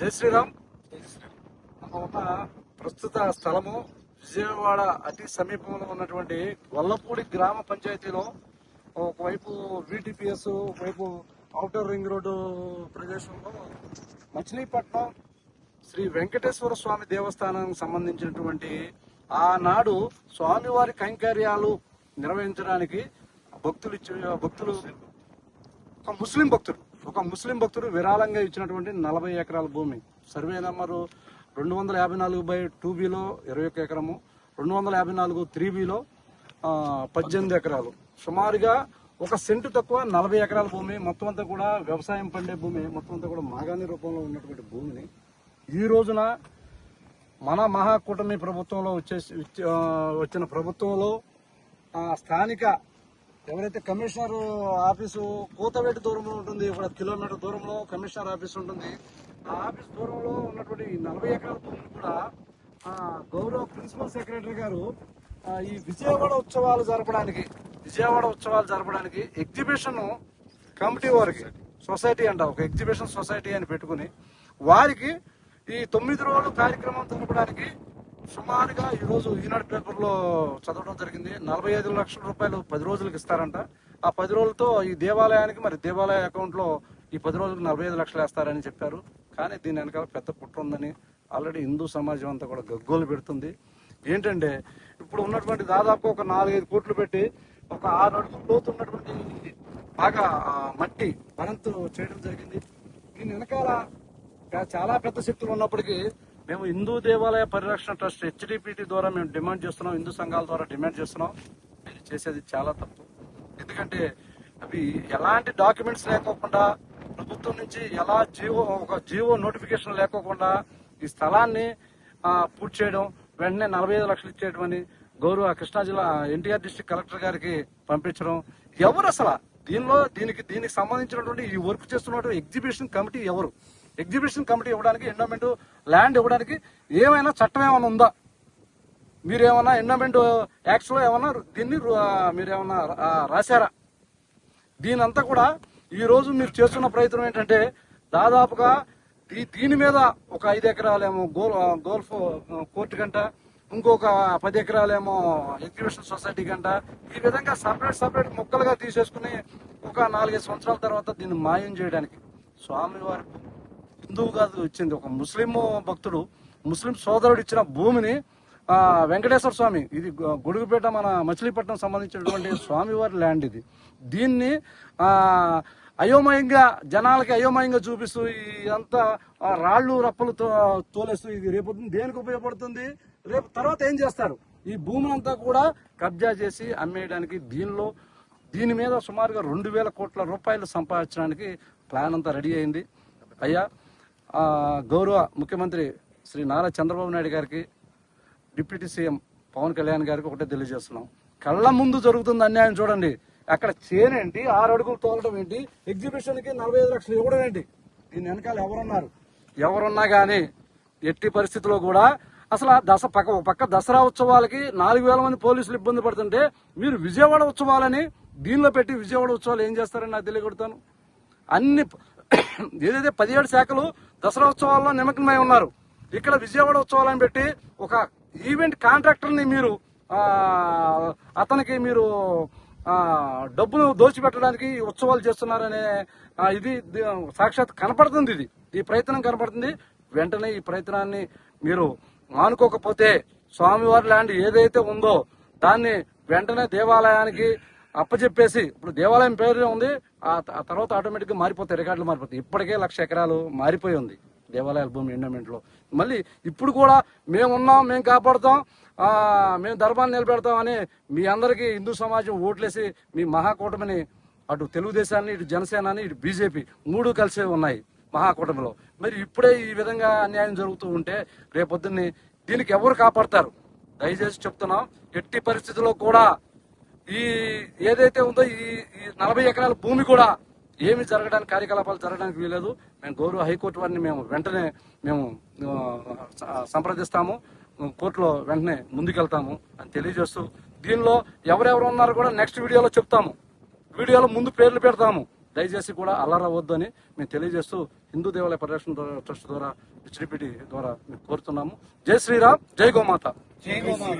జై శ్రీరామ్. మనం ఉన్న ప్రస్తుత స్థలము విజయవాడ అతి సమీపంలో ఉన్నటువంటి గొల్లపూడి గ్రామ పంచాయతీలో ఒకవైపు విటిపిఎస్ ఒకవైపు అవుటర్ రింగ్ రోడ్డు ప్రదేశంలో మచిలీపట్నం శ్రీ వెంకటేశ్వర స్వామి దేవస్థానానికి సంబంధించినటువంటి ఆనాడు స్వామివారి కైంకర్యాలు నిర్వహించడానికి భక్తులు భక్తులు ఒక ముస్లిం భక్తులు ఒక ముస్లిం భక్తుడు విరాళంగా ఇచ్చినటువంటి నలభై ఎకరాల భూమి. సర్వే నెంబరు రెండు వందల యాభై నాలుగు బై టూ బిలో ఇరవై ఒక ఎకరము రెండు వందల యాభై నాలుగు త్రీ బిలో పద్దెనిమిది ఎకరాలు. సుమారుగా ఒక సెంటు తక్కువ నలభై ఎకరాల భూమి. మొత్తం అంతా కూడా వ్యవసాయం పండే భూమి. మొత్తం అంతా కూడా మాగాణి రూపంలో ఉన్నటువంటి భూమిని ఈ రోజున మన మహాకూటమి ప్రభుత్వంలో వచ్చేసి వచ్చిన ప్రభుత్వంలో స్థానిక ఎవరైతే కమిషనర్ ఆఫీసు కూతవేటి దూరంలో ఉంటుంది ఇక్కడ కిలోమీటర్ దూరంలో కమిషనర్ ఆఫీస్ ఉంటుంది ఆ ఆఫీస్ దూరంలో ఉన్నటువంటి నలభై ఎకరాల భూమిని కూడా గౌరవ ప్రిన్సిపల్ సెక్రటరీ గారు ఈ విజయవాడ ఉత్సవాలు జరపడానికి విజయవాడ ఉత్సవాలు జరపడానికి ఎగ్జిబిషన్ కమిటీ వారికి సొసైటీ అంట ఒక ఎగ్జిబిషన్ సొసైటీ అని పెట్టుకుని వారికి ఈ తొమ్మిది రోజులు కార్యక్రమం జరపడానికి సుమారుగా ఈరోజు ఈనాడు పేపర్లో చదవడం జరిగింది. నలభై ఐదు లక్షల రూపాయలు పది రోజులకు ఇస్తారంట. ఆ పది రోజులతో ఈ దేవాలయానికి మరి దేవాలయ అకౌంట్లో ఈ పది రోజులకు నలభై ఐదు లక్షలు వేస్తారని చెప్పారు. కానీ దీని వెనకాల పెద్ద పుట్ట ఉందని ఆల్రెడీ హిందూ సమాజం అంతా కూడా గగ్గోలు పెడుతుంది. ఏంటంటే ఇప్పుడు ఉన్నటువంటి దాదాపు ఒక నాలుగైదు కోట్లు పెట్టి ఒక ఆరు అడుగులు లోతు ఉన్నటువంటి బాగా మట్టి మరంతు చేయడం జరిగింది. దీని వెనకాల చాలా పెద్ద శక్తులు ఉన్నప్పటికీ మేము హిందూ దేవాలయ పరిరక్షణ ట్రస్ట్ హెచ్డిపిటి ద్వారా మేము డిమాండ్ చేస్తున్నాం హిందూ సంఘాల ద్వారా డిమాండ్ చేస్తున్నాం. మీరు చేసేది చాలా తప్పు. ఎందుకంటే అవి ఎలాంటి డాక్యుమెంట్స్ లేకోకుండా ప్రభుత్వం నుంచి ఎలా జీవో ఒక జీవో నోటిఫికేషన్ లేకోకుండా ఈ స్థలాన్ని పూర్తి చేయడం వెంటనే నలభై ఐదు లక్షలు ఇచ్చేయడం అని గౌరవ కృష్ణా జిల్లా ఎన్టీఆర్ డిస్టిక్ కలెక్టర్ గారికి పంపించడం. ఎవరు అసలు దీనిలో దీనికి దీనికి సంబంధించినటువంటి ఈ వర్క్ చేస్తున్నటువంటి ఎగ్జిబిషన్ కమిటీ ఎవరు? ఎగ్జిబిషన్ కమిటీ ఇవ్వడానికి ఎండోమెంట్ ల్యాండ్ ఇవ్వడానికి ఏమైనా చట్టం ఏమైనా ఉందా? మీరేమన్నా ఎండోమెంట్ యాక్ట్స్లో ఏమైనా దీన్ని మీరు ఏమైనా రాశారా? దీనంతా కూడా ఈ రోజు మీరు చేస్తున్న ప్రయత్నం ఏంటంటే దాదాపుగా ఈ దీని మీద ఒక ఐదు ఎకరాలేమో గోల్ గోల్ఫ్ కోర్టు గంట ఇంకొక పది ఎకరాలేమో ఎగ్జిబిషన్ సొసైటీ గంట ఈ విధంగా సపరేట్ సపరేట్ ముక్కలుగా తీసేసుకుని ఒక నాలుగైదు సంవత్సరాల తర్వాత దీన్ని మాయం చేయడానికి. స్వామివారి హిందువు కాదు ఇచ్చింది. ఒక ముస్లిం భక్తుడు ముస్లిం సోదరుడు ఇచ్చిన భూమిని ఆ, వెంకటేశ్వర స్వామి ఇది గొడుగుపేట మన మచిలీపట్నం సంబంధించినటువంటి స్వామివారి ల్యాండ్ ఇది. దీన్ని ఆ అయోమయంగా జనాలకి అయోమయంగా చూపిస్తూ ఇదంతా ఆ రాళ్ళు రప్పలు తో- తోలేస్తూ ఇది రేపు దేనికి ఉపయోగపడుతుంది? రేపు తర్వాత ఏం చేస్తారు? ఈ భూమిని అంతా కూడా కబ్జా చేసి అమ్మేయడానికి దీనిలో దీని మీద సుమారుగా రెండు వేల కోట్ల రూపాయలు సంపాదించడానికి ప్లాన్ అంతా రెడీ అయింది. అయ్యా గౌరవ ముఖ్యమంత్రి శ్రీ నారా చంద్రబాబు నాయుడు గారికి డిప్యూటీ సీఎం పవన్ కళ్యాణ్ గారికి ఒకటే తెలియజేస్తున్నాం. కళ్ళ ముందు జరుగుతుంది అన్యాయం చూడండి. అక్కడ చేనేంటి ఆరు అడుగులు తోలడం ఏంటి? ఎగ్జిబిషన్కి నలభై ఐదు లక్షలు ఇవ్వడం ఏంటి? దీని వెనకాల ఎవరున్నారు? ఎవరున్నా కానీ ఎట్టి పరిస్థితిలో కూడా అసలు ఆ దస పక్క ఒక పక్క దసరా ఉత్సవాలకి నాలుగు వేల మంది పోలీసులు ఇబ్బంది పడుతుంటే మీరు విజయవాడ ఉత్సవాలని దీనిలో పెట్టి విజయవాడ ఉత్సవాలు ఏం చేస్తారని నాకు తెలియకొడతాను అన్ని ఏదైతే పదిహేడు శాఖలు దసరా ఉత్సవాల్లో నిమగ్నమై ఉన్నారు ఇక్కడ విజయవాడ ఉత్సవాలను పెట్టి ఒక ఈవెంట్ కాంట్రాక్టర్ని మీరు అతనికి మీరు డబ్బును దోచిపెట్టడానికి ఈ ఉత్సవాలు చేస్తున్నారనే ఇది సాక్షాత్ కనపడుతుంది ఇది. ఈ ప్రయత్నం కనపడుతుంది. వెంటనే ఈ ప్రయత్నాన్ని మీరు మానుకోకపోతే స్వామివారి ల్యాండ్ ఏదైతే ఉందో దాన్ని వెంటనే దేవాలయానికి అప్పచెప్పేసి ఇప్పుడు దేవాలయం పేరు ఉంది ఆ తర్వాత ఆటోమేటిక్గా మారిపోతాయి రికార్డులు మారిపోతాయి. ఇప్పటికే లక్ష ఎకరాలు మారిపోయి ఉంది దేవాలయాల భూమి ఎండోమెంట్లో మళ్ళీ ఇప్పుడు కూడా మేము ఉన్నాం మేము కాపాడుతాం ఆ మేము ధర్మాన్ని నిలబెడతాం అని మీ అందరికీ హిందూ సమాజం ఓట్లేసి మీ మహాకూటమిని అటు తెలుగుదేశాన్ని ఇటు జనసేనని ఇటు బీజేపీ మూడు కలిసే ఉన్నాయి మహాకూటమిలో. మరి ఇప్పుడే ఈ విధంగా అన్యాయం జరుగుతూ ఉంటే రేపొద్దున్నే దీనికి ఎవరు కాపాడతారు? దయచేసి చెప్తున్నాం ఎట్టి పరిస్థితుల్లో కూడా ఈ ఏదైతే ఉందో ఈ నలభై ఎకరాల భూమి కూడా ఏమి జరగడానికి కార్యకలాపాలు జరగడానికి వీలేదు మేము గౌరవ హైకోర్టు వారిని మేము వెంటనే మేము సంప్రదిస్తాము. కోర్టులో వెంటనే ముందుకెళ్తాము అని తెలియజేస్తూ దీనిలో ఎవరెవరు ఉన్నారో కూడా నెక్స్ట్ వీడియోలో చెప్తాము. వీడియోలో ముందు పేర్లు పెడతాము. దయచేసి కూడా అల్లరవద్దు అని మేము తెలియజేస్తూ హిందూ దేవాలయ పరిరక్షణ ద్వారా- ట్రస్ట్ ద్వారా హెచ్డిపిటి ద్వారా మేము కోరుతున్నాము. జై శ్రీరామ్ జై గోమాత. జై గోమాత.